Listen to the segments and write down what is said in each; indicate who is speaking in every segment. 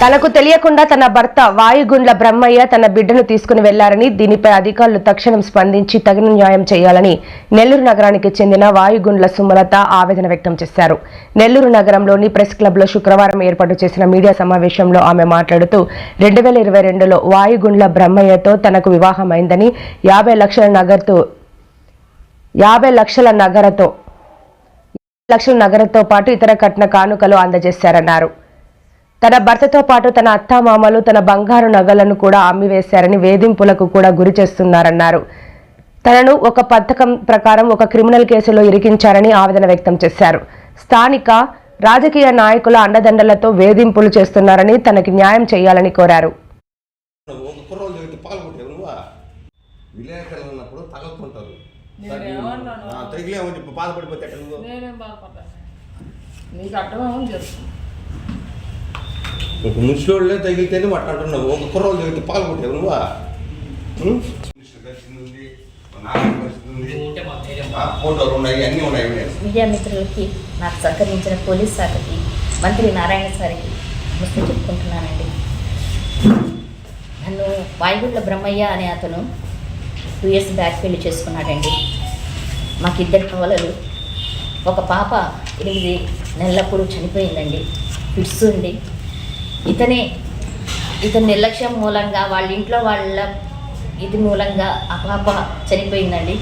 Speaker 1: తనకు తెలియకుండా తన భర్త వాయుగుండ్ల బ్రహ్మయ్య తన బిడ్డను తీసుకుని వెళ్ళారని దీనిపై అధికారులు తక్షణం స్పందించి తగిన న్యాయం చేయాలని నెల్లూరు నగరానికి చెందిన వాయుగుండ్ల సుమలత ఆవేదన వ్యక్తం చేశారు. నెల్లూరు నగరంలోని ప్రెస్ క్లబ్లో శుక్రవారం ఏర్పాటు చేసిన మీడియా సమావేశంలో ఆమె మాట్లాడుతూ రెండు వేల ఇరవై రెండులో వాయుగుండ్ల బ్రహ్మయ్యతో తనకు వివాహమైందని యాభై లక్షల నగర్తో యాభై లక్షల నగరతో లక్షల నగరంతో పాటు ఇతర కట్న కానుకలు అందజేశారన్నారు. తన భర్తతో పాటు తన అత్తామామలు తన బంగారు నగలను కూడా అమ్మివేశారని వేధింపులకు కూడా గురి చేస్తున్నారన్నారు. తనను ఒక పథకం ప్రకారం ఒక క్రిమినల్ కేసులో ఇరికించారని ఆవేదన వ్యక్తం చేశారు. స్థానిక రాజకీయ నాయకుల అండదండలతో వేధింపులు చేస్తున్నారని తనకి న్యాయం చేయాలని కోరారు.
Speaker 2: నీకు
Speaker 3: ఒక ముసలోళ్ళే తగిలితేనే మాట్లాడుతున్నావు. ఒక నువ్వా? మా నాన్న పరిస్థితి ఉంది. ఆ, ఫోటోలు ఉన్నాయి అన్నీ ఉన్నాయి
Speaker 4: మీడియా మిత్రులకి నాకు సహకరించిన పోలీస్ శాఖకి మంత్రి నారాయణ సార్కి ముస్తు చెప్పుకుంటున్నానండి. నన్ను వాయుగుండ్ల బ్రహ్మయ్య అనే అతను టూ ఇయర్స్ బ్యాక్ పెళ్ళి చేసుకున్నాడండి. మాకు ఇద్దరు కవలలు. ఒక పాప ఎనిమిది నెలలప్పుడు చనిపోయిందండి. ఫిట్స్ ఉండి ఇతనే ఇతని నిర్లక్ష్యం మూలంగా వాళ్ళ ఇంట్లో వాళ్ళ ఇది మూలంగా ఆ పాప చనిపోయిందండి.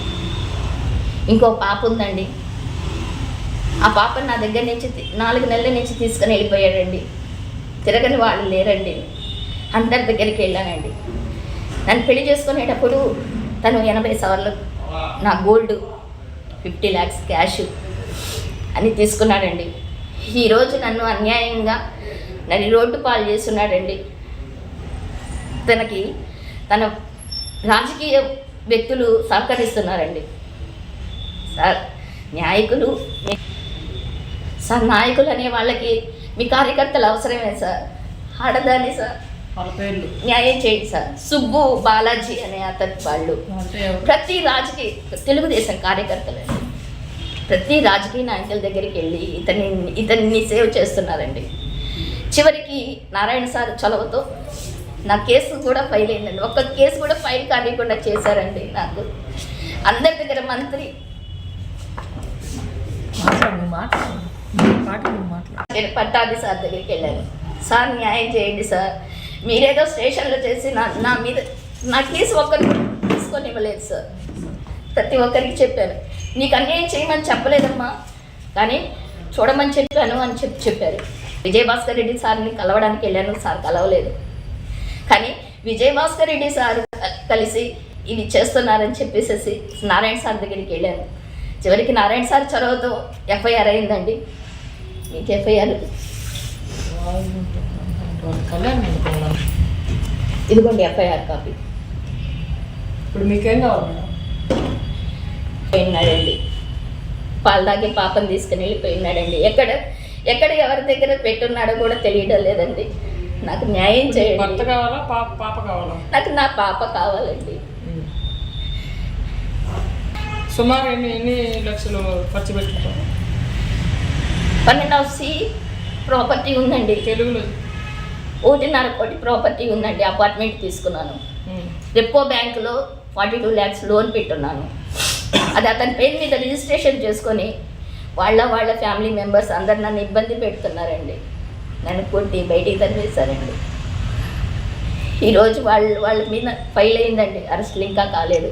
Speaker 4: ఇంకో పాప ఉందండి. ఆ పాపను నా దగ్గర నుంచి నాలుగు నెలల నుంచి తీసుకుని వెళ్ళిపోయాడండి. తిరగని వాళ్ళు లేరండి. అందరి దగ్గరికి వెళ్ళానండి. నన్ను పెళ్ళి చేసుకునేటప్పుడు తను ఎనభై సవర్లు నా గోల్డ్ ఫిఫ్టీ ల్యాక్స్ క్యాష్ అని తీసుకున్నాడండి. ఈరోజు నన్ను అన్యాయంగా నన్ను రోడ్డు పాలు చేస్తున్నాడండి. తనకి తన రాజకీయ వ్యక్తులు సహకరిస్తున్నారండి. సార్ నాయకులు సార్ నాయకులు అనే వాళ్ళకి మీ కార్యకర్తలు అవసరమే సార్. ఆడదాన్ని సార్. న్యాయం చేయండి సార్. సుబ్బు బాలాజీ అనే అతని వాళ్ళు? ప్రతి రాజకీయ తెలుగుదేశం కార్యకర్తలు ప్రతి రాజకీయ నాయకుల దగ్గరికి వెళ్ళి ఇతన్ని ఇతన్ని సేవ్ చేస్తున్నారండి. చివరికి నారాయణ సార్ చొలవతో నా కేసు కూడా ఫైల్ అయిందండి. ఒక్క కేసు కూడా ఫైల్ కానివ్వకుండా చేశారండి నాకు. అందరి దగ్గర మంత్రి. నేను పట్టాభి సార్ దగ్గరికి వెళ్ళాను. సార్ న్యాయం చేయండి సార్. మీరేదో స్టేషన్లో చేసి నా నా మీద నా కేసు ఒక్కరు తీసుకొని ఇవ్వలేదు సార్. ప్రతి ఒక్కరికి చెప్పాను. నీకు అన్యాయం చేయమని చెప్పలేదమ్మా. కానీ చూడమని చెప్పాను అని చెప్పి చెప్పారు. విజయభాస్కర్ రెడ్డి సార్ని కలవడానికి వెళ్ళాను సార్ కలవలేదు. కానీ విజయభాస్కర్ రెడ్డి సార్ కలిసి ఇవి చేస్తున్నారని చెప్పేసి నారాయణ సార్ దగ్గరికి వెళ్ళాను. చివరికి నారాయణ సార్ చొరవతో ఎఫ్ఐఆర్ అయిందండి. మీకు ఎఫ్ఐఆర్
Speaker 2: వాళ్ళు
Speaker 4: ఇదిగోండి ఎఫ్ఐఆర్ కాపీ.
Speaker 2: ఇప్పుడు మీకేం కావాలి
Speaker 4: పోయినాడండి. పాలు తాగే పాపని తీసుకుని వెళ్ళిపోయినాడండి ఎక్కడ? ఎక్కడ ఎవరి దగ్గర పెట్టున్నాడో కూడా తెలియడం లేదండి. నాకు న్యాయం చేయండి.
Speaker 2: కావాలా? పాప పాప కావాలా?
Speaker 4: నాకు నా పాప కావాలండి.
Speaker 2: సుమారు ఎన్ని ఎన్ని లక్షలు ఖర్చు పెట్టుకుంటాం
Speaker 4: పన్నెండు సి ప్రాపర్టీ ఉందండి.
Speaker 2: తెలుగులో.
Speaker 4: ఒకటిన్నర కోటి ప్రాపర్టీ ఉందండి అపార్ట్మెంట్ తీసుకున్నాను. రెప్కో బ్యాంకులో ఫార్టీ టూ ల్యాక్స్ లోన్ పెట్టున్నాను. అది అతని పేరు మీద రిజిస్ట్రేషన్ చేసుకొని వాళ్ళ వాళ్ళ ఫ్యామిలీ మెంబర్స్ అందరు నన్ను ఇబ్బంది పెడుతున్నారండి. నన్ను కొట్టి బయటికి తరివేశారండి ఈరోజు వాళ్ళ వాళ్ళ మీద ఫైల్ అయిందండి. అరెస్టులు ఇంకా కాలేదు.